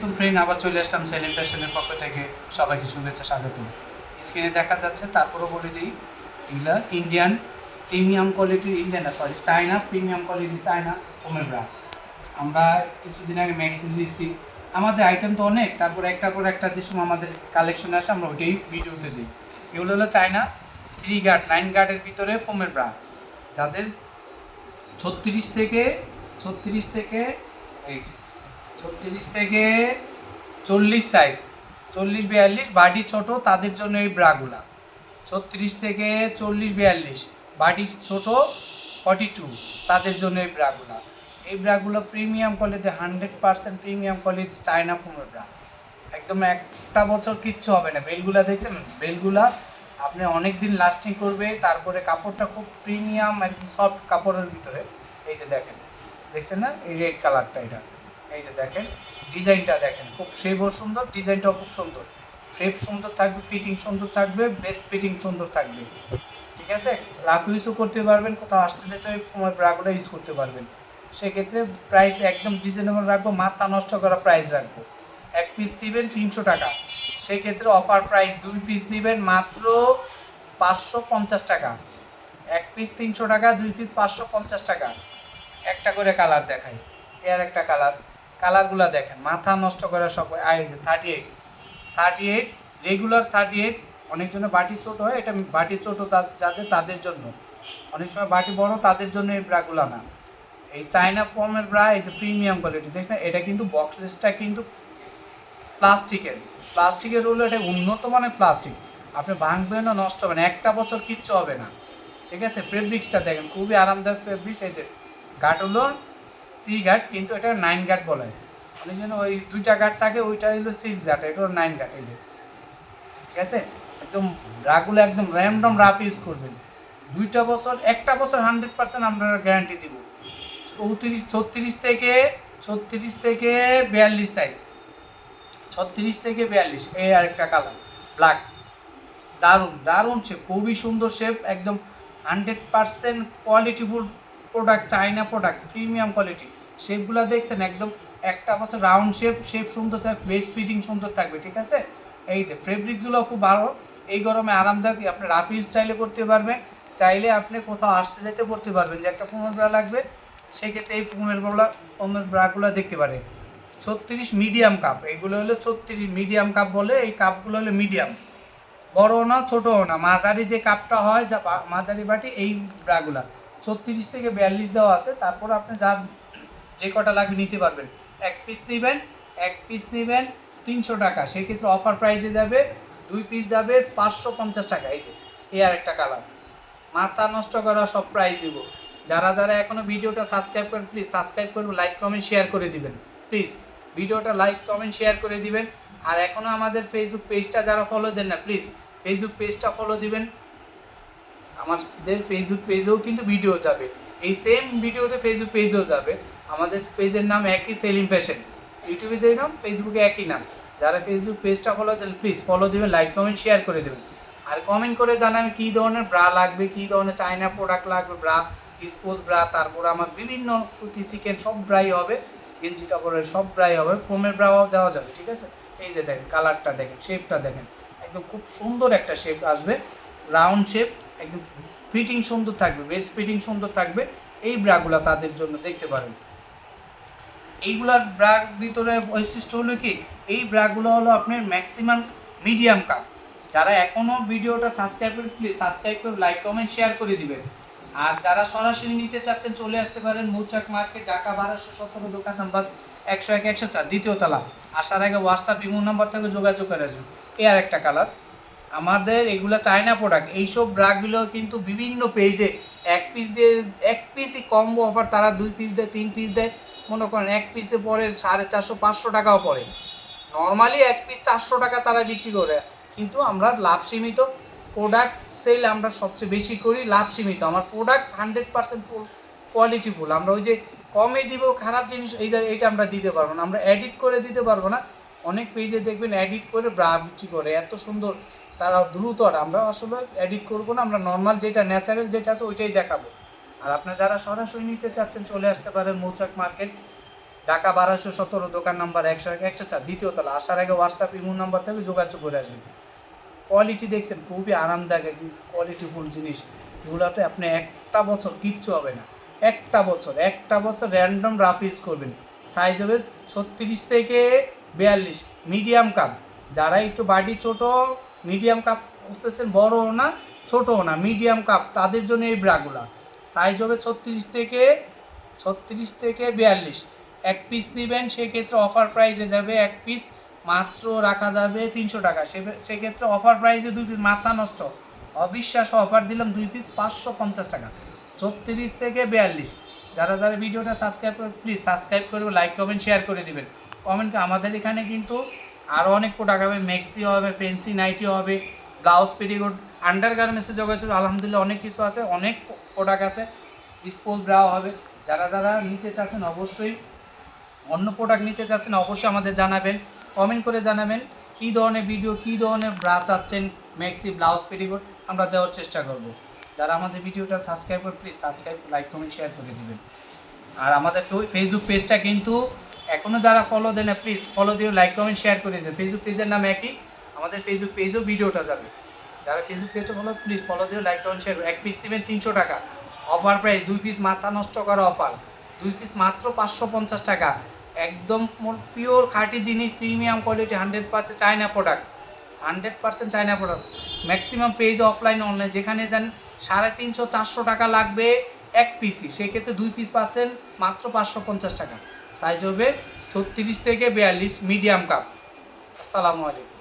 Friend আবার চলে আসলাম সেলিম পক্ষ থেকে। সবাইকে শুভেচ্ছা স্বাগত স্ক্রিনে দেখা যাচ্ছে, তারপরও বলে দিই, এগুলা ইন্ডিয়ান প্রিমিয়াম কোয়ালিটির ইন্ডিয়ান না sorry China premium quality China হোমের ব্রা আমরা কিছুদিন আগে ম্যাক্সি দিচ্ছি আমাদের আইটেম তো অনেক, তারপর একটার পর একটা যে সময় আমাদের কালেকশনে আসে, আমরা ওইটাই ভিডিওতে দিই। এগুলো হলো চায়না থ্রি গার্ড নাইন গার্ডের ভিতরে ফোমের ব্রা যাদের ছত্রিশ থেকে ছত্রিশ থেকে, এই ছত্রিশ থেকে চল্লিশ সাইজ চল্লিশ বিয়াল্লিশ বাড়ি ছোট, তাদের জন্য এই ব্রাগুলা। ছত্রিশ থেকে চল্লিশ বিয়াল্লিশ, বাটি ছোট ফর্টি টু তাদের জন্য এই ব্রাগুলা। এই ব্রাগুলো premium quality hundred percent premium quality China ফোমের ব্রা। একদম একটা বছর কিচ্ছু হবে না। বেলগুলা দেখছেন? বেলগুলা আপনি অনেক দিন লাস্টিং করবে, তারপরে কাপড়টা খুব প্রিমিয়াম একদম সফট কাপড়ের ভিতরে। এই যে দেখেন, দেখছেন না? এই রেড কালারটা এটা। এই যে দেখেন, ডিজাইনটা দেখেন, খুব শেপও সুন্দর, ডিজাইনটাও খুব সুন্দর। শেপ সুন্দর থাকবে ফিটিং সুন্দর থাকবে বেস্ট ফিটিং সুন্দর থাকবে। ঠিক আছে? রাফ ইউজও করতে পারবেন, কোথাও আসতে যেতে ওই সময় ব্রাগুলো ইউজ করতে পারবেন। সেক্ষেত্রে প্রাইস একদম রিজনেবল রাখব, মাথা নষ্ট করা প্রাইস রাখব। এক পিস দিবেন তিনশো টাকা। সেক্ষেত্রে অফার প্রাইস দুই পিস দিবেন মাত্র পাঁচশো পঞ্চাশ টাকা। এক পিস তিনশো টাকা, দুই পিস পাঁচশো পঞ্চাশ টাকা। একটা করে কালার দেখাই। এর একটা কালার কালারগুলো দেখেন। মাথা নষ্ট করা সব I thirty eight thirty eight regular thirty eight অনেকজনের বাটি ছোট হয়, এটা বাটি ছোট যাদের, তাদের জন্য। অনেক সময় বাটি বড়, তাদের জন্য এই ব্রাগুলো না। এই চায়না ফর্মের ব্রা এই যে প্রিমিয়াম কোয়ালিটি দেখছেন? এটা কিন্তু বক্সলেসটা কিন্তু প্লাস্টিকের। প্লাস্টিকের হলো এটা উন্নত মানের প্লাস্টিক। আপনি ভাঙবেন না, নষ্ট হবে না। একটা বছর কিচ্ছু হবে না। ঠিক আছে? ফেব্রিক্সটা দেখেন, খুবই আরামদায়ক ফেব্রিক্স এই যে হলো থ্রি গার্ড কিন্তু এটা নাইন গার্ড বলা হয়। অনেক জন্য ওই দুইটা গার্ড থাকে, ওইটা হলো সিক্স গার্ড এটা হলো নাইন গার্ড এই যে। ঠিক আছে? একদম রাগুলো একদম র্যান্ডম রাফ ইউজ করবেন। দুইটা বছর, একটা বছর হান্ড্রেড পার্সেন্ট আমরা গ্যারান্টি দিব। চৌত্রিশ, ছত্রিশ থেকে ছত্রিশ থেকে বিয়াল্লিশ সাইজ ছত্রিশ থেকে বিয়াল্লিশ, এই আরেকটা কালার ব্ল্যাক দারুণ দারুণ শেপ খুবই সুন্দর শেপ একদম hundred percent qualityful product China product premium quality শেপগুলো দেখছেন, একদম একটা বছর রাউন্ড শেপ শেপ সুন্দর থাকবে বেস্ট ফিটিং সুন্দর থাকবে, ঠিক আছে? এই যে ফেব্রিকগুলো খুব ভালো, এই গরমে আরামদায়ক, আপনি রাফ ইউজ চাইলে করতে পারবেন, চাইলে আপনি কোথাও আসতে যেতে করতে পারবেন, যে একটা ফোমের ব্রা লাগবে, সেক্ষেত্রে এই ফোমের ব্রা ফোমের ব্রাগুলো দেখতে পারেন। ছত্রিশ মিডিয়াম কাপ এগুলো হলো ছত্রিশ মিডিয়াম কাপ বলে, এই কাপগুলো হলো মিডিয়াম বড়ও না, ছোটও না, মাঝারি যে কাপটা হয়, যা মাঝারি বাটি, এই ব্রাগুলা ছত্রিশ থেকে বিয়াল্লিশ দেওয়া আছে, তারপর আপনি যার যে কটা লাগবে নিতে পারবেন। এক পিস নেবেন, এক পিস নেবেন তিনশো টাকা। সেক্ষেত্রে অফার প্রাইসে যাবে, দুই পিস যাবে পাঁচশো পঞ্চাশ টাকা। এই যে, এই আর একটা কালার মাথা নষ্ট করা সব প্রাইস দিব। যারা যারা এখনও ভিডিওটা সাবস্ক্রাইব করেন প্লিজ সাবস্ক্রাইব করবেন লাইক কমেন্ট শেয়ার করে দিবেন। প্লিজ ভিডিওটা লাইক কমেন্ট শেয়ার করে দিবেন। আর এখনও আমাদের ফেসবুক পেজটা যারা ফলো দেন না প্লিজ ফেসবুক পেজটা ফলো দিবেন। আমাদের ফেসবুক পেজেও কিন্তু ভিডিও যাবে। এই সেম ভিডিওতে ফেসবুক পেজেও যাবে। আমাদের পেজের নাম একই সেলিম ফ্যাশন। ইউটিউবে যেই নাম ফেসবুকে একই নাম। যারা ফেসবুক পেজটা ফলো তাহলে প্লিজ ফলো দেবেন লাইক কমেন্ট শেয়ার করে দেবেন। আর কমেন্ট করে জানাবেন কী ধরনের ব্রা লাগবে, কী ধরনের চায়না প্রোডাক্ট লাগবে ব্রা স্পোর্টস ব্রা তারপর আমার বিভিন্ন সুতি চিকেন সব ব্রাই হবে, গেঞ্জি কাপড়ের সব ব্রাই হবে ফোমের ব্রাও দেওয়া যাবে, ঠিক আছে? এই যে দেখেন কালারটা দেখেন শেপটা দেখেন, একদম খুব সুন্দর একটা শেপ আসবে রাউন্ড শেপ একদম ফিটিং সুন্দর থাকবে বেস্ট ফিটিং সুন্দর থাকবে, এই ব্রাগুলা তাদের জন্য দেখতে পারেন। এইগুলার ব্রাগ ভিতরে বৈশিষ্ট্য হলো কি? এই ব্রাগুলো হলো আপনার ম্যাক্সিমাম মিডিয়াম কাপ যারা এখনও ভিডিওটা সাবস্ক্রাইব করে প্লিজ সাবস্ক্রাইব করে লাইক কমেন্ট শেয়ার করে দিবেন। আর যারা সরাসরি নিতে চাচ্ছেন, চলে আসতে পারেন মৌচাক মার্কেট, ঢাকা বারোশো সতেরো, দোকান নাম্বার একশো এক, একশো চার, দ্বিতীয় তলা। আসার আগে হোয়াটসঅ্যাপ ইমো নাম্বার থেকে যোগাযোগ করে আসবেন। এই আর একটা কালার আমাদের এগুলো চায়না প্রোডাক্ট এইসব ব্রাগুলো কিন্তু বিভিন্ন পেজে এক পিস দিয়ে, এক পিসই কম্বো অফার তারা দুই পিস দেয়, তিন পিস দেয়। মনে করেন, এক পিসে পরে সাড়ে চারশো, পাঁচশো টাকাও পড়ে। নর্মালি এক পিস চারশো টাকা তারা বিক্রি করে। কিন্তু আমরা লাভ সীমিত। প্রোডাক্ট সেল আমরা সবচেয়ে বেশি করি লাভ সীমিত। আমার প্রোডাক্ট হান্ড্রেড পার্সেন্ট কোয়ালিটিফুল আমরা ওই যে কমে দিব, খারাপ জিনিস, এইটা এইটা আমরা দিতে পারব না। আমরা এডিট করে দিতে পারব না। অনেক পেজে দেখবেন এডিট করে ব্রা বিক্রি করে। এত সুন্দর, তারা দ্রুত আমরা আসলে এডিট করব না। আমরা নর্মাল যেটা ন্যাচারাল যেটা আছে, ওইটাই দেখাবো। আর আপনারা যারা সরাসরি নিতে চাচ্ছেন, চলে আসতে পারেন মৌচাক মার্কেট, ঢাকা বারোশো সতেরো, দোকান নাম্বার একশো এক একশো চার, দ্বিতীয় তলা। আসার আগে হোয়াটসঅ্যাপ ইমো নাম্বার থেকে যোগাযোগ করে আসবেন। কোয়ালিটি দেখছেন, খুবই আরামদায়ক কোয়ালিটিফুল জিনিস। এগুলোতে আপনি একটা বছর কিচ্ছু হবে না। একটা বছর একটা বছর র্যান্ডম রাফ ইউজ করবেন। সাইজ হবে ছত্রিশ থেকে বিয়াল্লিশ মিডিয়াম কাপ যারা একটু বাড়ি ছোট মিডিয়াম কাপ বুঝতেছেন বড়ও না, ছোটও না মিডিয়াম কাপ তাদের জন্য এই ব্রাগুলা সাইজ হবে ছত্রিশ থেকে ছত্রিশ থেকে বিয়াল্লিশ। এক পিস নেবেন, সেক্ষেত্রে অফার প্রাইসে যাবে এক পিস মাত্র রাখা যাবে তিনশো টাকা। সেক্ষেত্রে অফার প্রাইসে দুই পিস মাথা নষ্ট। অবিশ্বাস অফার দিলাম দুই পিস পাঁচশো পঞ্চাশ টাকা। ছত্রিশ থেকে বিয়াল্লিশ। যারা যারা ভিডিওটা সাবস্ক্রাইব করে প্লিজ সাবস্ক্রাইব করবে লাইক কমেন্ট শেয়ার করে দিবেন। কমেন্ট আমাদের এখানে কিন্তু আরও অনেক প্রোডাক্ট হবে। মেক্সি হবে ফেন্সি নাইটি হবে ব্লাউজ পেটিকোট আন্ডার গার্মেন্টসে যোগাযোগ, আলহামদুলিল্লাহ অনেক কিছু আছে। অনেক প্রোডাক্ট আছে স্পোর্টস ব্রাও হবে। যারা যারা নিতে চাচ্ছেন অবশ্যই, অন্য প্রোডাক্ট নিতে চাচ্ছেন অবশ্যই আমাদের জানাবেন। কমেন্ট করে জানাবেন কী ধরনের ভিডিও কী ধরনের ব্রা চাচ্ছেন ম্যাক্সি ব্লাউজ পেটিকোট আমরা দেওয়ার চেষ্টা করব। যারা আমাদের ভিডিওটা সাবস্ক্রাইব করে please subscribe like comment share করে দিবেন। আর আমাদের ফেসবুক পেজটা কিন্তু এখনও যারা ফলো দেন প্লিজ ফলো দিয়ে লাইক কমেন্ট শেয়ার করে দেবেন ফেসবুক পেজের নাম একই, আমাদের ফেসবুক পেজেও ভিডিওটা যাবে। যারা ফেসবুক পেজটা ফলো প্লিজ ফলো দিও লাইক কমেন্ট শেয়ার এক পিস দেবেন তিনশো টাকা। অফার প্রাইস দুই পিস মাথা নষ্ট করা অফার দুই পিস মাত্র পাঁচশো পঞ্চাশ টাকা। একদম পিওর খাঁটি জিনিস premium quality hundred percent China product hundred percent China product maximum page offline online যেখানে যান সাড়ে তিনশো, চারশো টাকা লাগবে এক পিসই সেক্ষেত্রে দুই পিস পাচ্ছেন মাত্র পাঁচশো পঞ্চাশ টাকা। সাইজ হবে ছত্রিশ থেকে বিয়াল্লিশ মিডিয়াম কাপ আসসালামু আলাইকুম।